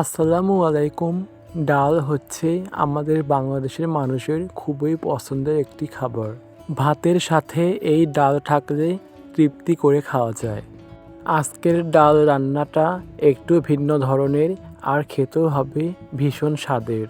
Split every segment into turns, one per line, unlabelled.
আসসালামু আলাইকুম। ডাল হচ্ছে আমাদের বাংলাদেশের মানুষের খুবই পছন্দের একটি খাবার। ভাতের সাথে এই ডাল থাকলে তৃপ্তি করে খাওয়া যায়। আজকের ডাল রান্নাটা একটু ভিন্ন ধরনের আর খেতেও হবে ভীষণ স্বাদের।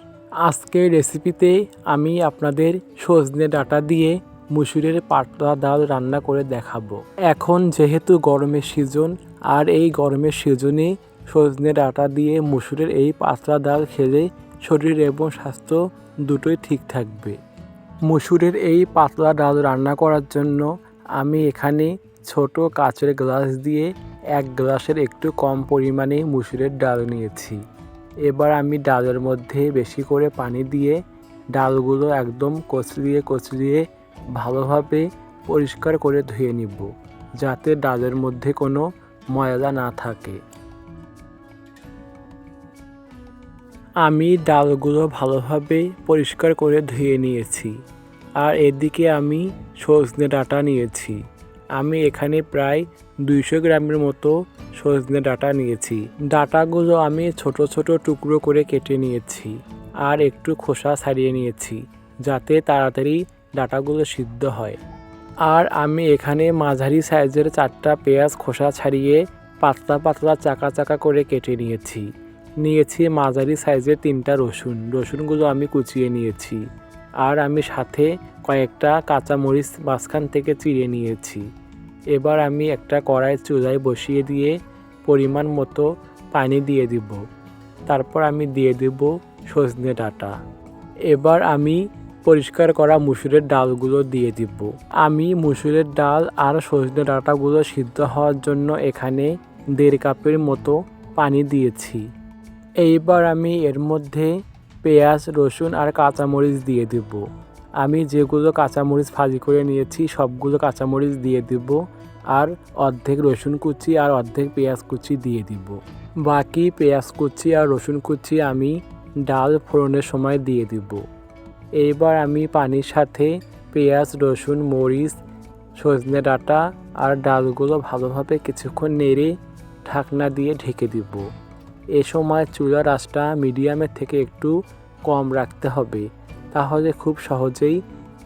আজকের রেসিপিতে আমি আপনাদের সজনে ডাঁটা দিয়ে মুসুরের পাতলা ডাল রান্না করে দেখাবো। এখন যেহেতু গরমের সিজন, আর এই গরমের সিজনে সজনে ডাঁটা দিয়ে মুসুরের এই পাতলা ডাল খেলে শরীর এবং স্বাস্থ্য দুটোই ঠিক থাকবে। মুসুরের এই পাতলা ডাল রান্না করার জন্য আমি এখানে ছোট কাচের গ্লাস দিয়ে এক গ্লাসের একটু কম পরিমাণে মুসুরের ডাল নিয়েছি। এবার আমি ডালের মধ্যে বেশি করে পানি দিয়ে ডালগুলো একদম কচলিয়ে কচলিয়ে ভালোভাবে পরিষ্কার করে ধুয়ে নিব, যাতে ডালের মধ্যে কোনো ময়লা না থাকে। আমি ডালগুলো ভালোভাবে পরিষ্কার করে ধুয়ে নিয়েছি আর এদিকে আমি সজনে ডাঁটা নিয়েছি। আমি এখানে প্রায় দুইশো গ্রামের মতো সজনে ডাঁটা নিয়েছি। ডাঁটাগুলো আমি ছোট ছোট টুকরো করে কেটে নিয়েছি আর একটু খোসা ছাড়িয়ে নিয়েছি যাতে তাড়াতাড়ি ডাটাগুলো সিদ্ধ হয়। আর আমি এখানে মাঝারি সাইজের চারটা পেঁয়াজ খোসা ছাড়িয়ে পাতলা পাতলা চাকা চাকা করে কেটে নিয়েছি। নিয়েছি মাঝারি সাইজের তিনটা রসুন। রসুনগুলো আমি কুচিয়ে নিয়েছি। আর আমি সাথে কয়েকটা কাঁচামরিচ মাঝখান থেকে চিড়ে নিয়েছি। এবার আমি একটা কড়াই চুলায় বসিয়ে দিয়ে পরিমাণ মতো পানি দিয়ে দিব। তারপর আমি দিয়ে দেব সজনে ডাঁটা। এবার আমি পরিষ্কার করা মুসুরের ডালগুলো দিয়ে দিব। আমি মুসুরের ডাল আর সজনে ডাটাগুলো সিদ্ধ হওয়ার জন্য এখানে দেড় কাপের মতো পানি দিয়েছি। এইবার আমি এর মধ্যে পেঁয়াজ, রসুন আর কাঁচামরিচ দিয়ে দেব। আমি যেগুলো কাঁচামরিচ ভাজি করে নিয়েছি, সবগুলো কাঁচামরিচ দিয়ে দেব আর অর্ধেক রসুন কুচি আর অর্ধেক পেঁয়াজ কুচি দিয়ে দিব। বাকি পেঁয়াজ কুচি আর রসুন কুচি আমি ডাল ফোড়নের সময় দিয়ে দিব। এইবার আমি পানির সাথে পেঁয়াজ, রসুন, মরিচ, সজনে ডাঁটা আর ডালগুলো ভালোভাবে কিছুক্ষণ নেড়ে ঢাকনা দিয়ে ঢেকে দিব। এ সময় চুলার আঁচটা মিডিয়ামের থেকে একটু কম রাখতে হবে। তাহলে খুব সহজেই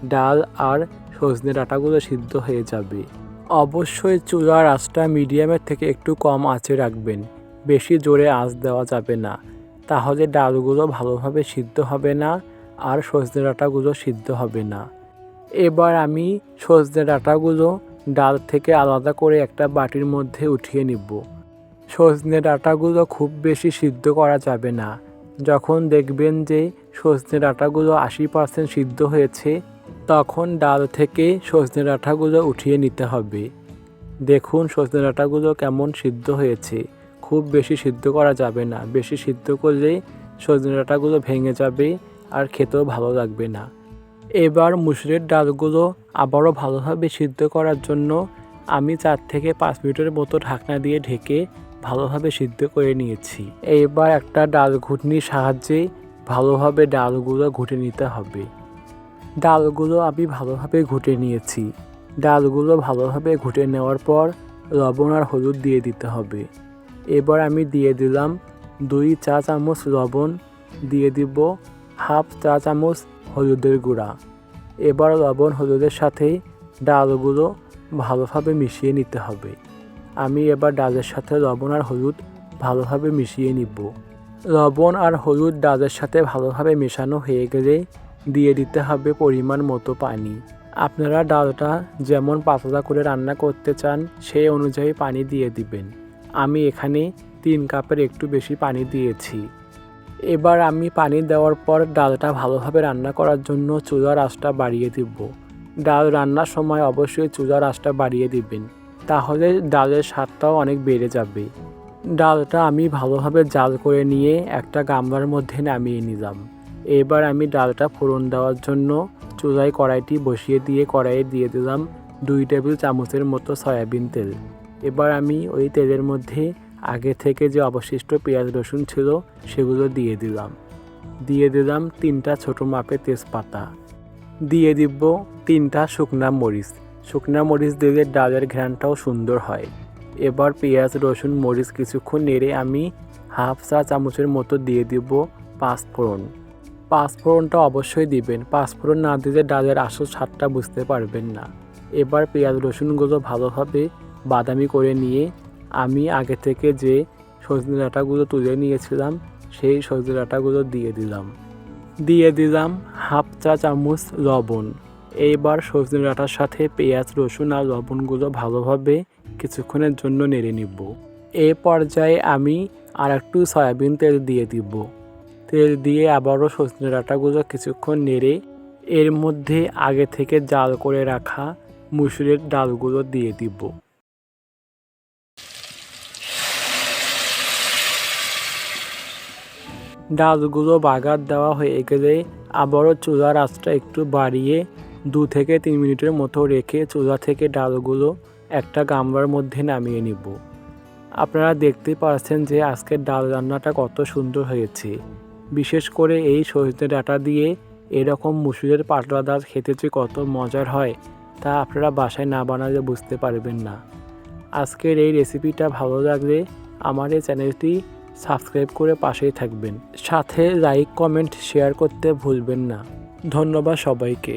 ডাল আর সজনে ডাঁটাগুলো সিদ্ধ হয়ে যাবে। অবশ্যই চুলার আঁচটা মিডিয়ামের থেকে একটু কম আঁচে রাখবেন। বেশি জোরে আঁচ দেওয়া যাবে না। তাহলে ডালগুলো ভালোভাবে সিদ্ধ হবে না আর সজনে ডাঁটাগুলো সিদ্ধ হবে না। এবার আমি সজনে ডাঁটাগুলো ডাল থেকে আলাদা করে একটা বাটির মধ্যে উঠিয়ে নিব। সজনে ডাঁটাগুলো খুব বেশি সিদ্ধ করা যাবে না। যখন দেখবেন যে সজনে ডাঁটাগুলো আশি পার্সেন্ট সিদ্ধ হয়েছে, তখন ডাল থেকে সজনে ডাঁটাগুলো উঠিয়ে নিতে হবে। দেখুন সজনে ডাঁটাগুলো কেমন সিদ্ধ হয়েছে। খুব বেশি সিদ্ধ করা যাবে না। বেশি সিদ্ধ করলে সজনে ডাঁটাগুলো ভেঙে যাবে আর খেতেও ভালো লাগবে না। এবার মুসুরের ডালগুলো আবারও ভালোভাবে সিদ্ধ করার জন্য আমি চার থেকে পাঁচ মিনিটের মতো ঢাকনা দিয়ে ঢেকে ভালোভাবে সিদ্ধ করে নিয়েছি। এইবার একটা ডাল ঘুটনির সাহায্যে ভালোভাবে ডালগুলো ঘুটে নিতে হবে। ডালগুলো আমি ভালোভাবে ঘুটে নিয়েছি। ডালগুলো ভালোভাবে ঘুটে নেওয়ার পর লবণ আর হলুদ দিয়ে দিতে হবে। এবার আমি দিয়ে দিলাম দুই চা চামচ লবণ, দিয়ে দিব হাফ চা চামচ হলুদের গুঁড়া। এবার লবণ হলুদের সাথে ডালগুলো ভালোভাবে মিশিয়ে নিতে হবে। আমি এবার ডালের সাথে লবণ আর হলুদ ভালোভাবে মিশিয়ে নিব। লবণ আর হলুদ ডালের সাথে ভালোভাবে মেশানো হয়ে গেলে দিয়ে দিতে হবে পরিমাণ মতো পানি। আপনারা ডালটা যেমন পাতলা করে রান্না করতে চান সেই অনুযায়ী পানি দিয়ে দিবেন। আমি এখানে তিন কাপের একটু বেশি পানি দিয়েছি। এবার আমি পানি দেওয়ার পর ডালটা ভালোভাবে রান্না করার জন্য চুলার আঁচটা বাড়িয়ে দিব। ডাল রান্নার সময় অবশ্যই চুলার আঁচটা বাড়িয়ে দিবেন। তাহলে ডালের স্বাদটাও অনেক বেড়ে যাবে। ডালটা আমি ভালোভাবে জাল করে নিয়ে একটা গামলার মধ্যে নামিয়ে নিলাম। এবার আমি ডালটা ফোড়ন দেওয়ার জন্য চুলায় কড়াইটি বসিয়ে দিয়ে কড়াইয়ে দিয়ে দিলাম দুই টেবিল চামচের মতো সয়াবিন তেল। এবার আমি ওই তেলের মধ্যে আগে থেকে যে অবশিষ্ট পেঁয়াজ রসুন ছিল সেগুলো দিয়ে দিলাম। দিয়ে দিলাম তিনটা ছোটো মাপের তেজপাতা। দিয়ে দিব তিনটা শুকনা মরিচ। শুকনা মরিচ দিলে ডালের ঘ্রাণটাও সুন্দর হয়। এবার পেঁয়াজ, রসুন, মরিচ কিছুক্ষণ নেড়ে আমি হাফ চা চামচের মতো দিয়ে দিব পাঁচফোড়ন। পাঁচফোড়নটা অবশ্যই দিবেন। পাঁচফোড়ন না দিলে ডালের আসল স্বাদটা বুঝতে পারবেন না। এবার পেঁয়াজ রসুনগুলো ভালোভাবে বাদামি করে নিয়ে আমি আগে থেকে যে সজনে ডাঁটাগুলো তুলে নিয়েছিলাম, সেই সজনে ডাঁটাগুলো দিয়ে দিলাম। দিয়ে দিলাম হাফ চা চামচ লবণ। এইবার সজনে ডাঁটার সাথে পেঁয়াজ, রসুন আর লবণগুলো ভালোভাবে কিছুক্ষণের জন্য নেড়ে নিব। এ পর্যায়ে আমি আর একটু সয়াবিন তেল দিয়ে দিব। তেল দিয়ে আবারও সজনে ডাঁটাগুলো কিছুক্ষণ নেড়ে এর মধ্যে আগে থেকে জাল করে রাখা মুসুরের ডালগুলো দিয়ে দিব। ডালগুলো বাগার দেওয়া হয়ে গেলে আবারও চুলার আঁচটা একটু বাড়িয়ে দু থেকে তিন মিনিটের মতো রেখে চুলা থেকে ডালগুলো একটা গামলার মধ্যে নামিয়ে নিব। আপনারা দেখতে পাচ্ছেন যে আজকের ডাল রান্নাটা কত সুন্দর হয়েছে। বিশেষ করে এই সজনে ডাটা দিয়ে এরকম মুসুরের পাতলা ডাল খেতে যে কত মজার হয়, তা আপনারা বাসায় না বানালে বুঝতে পারবেন না। আজকের এই রেসিপিটা ভালো লাগলে আমার এই চ্যানেলটি সাবস্ক্রাইব করে পাশেই থাকবেন। সাথে লাইক, কমেন্ট, শেয়ার করতে ভুলবেন না। ধন্যবাদ সবাইকে।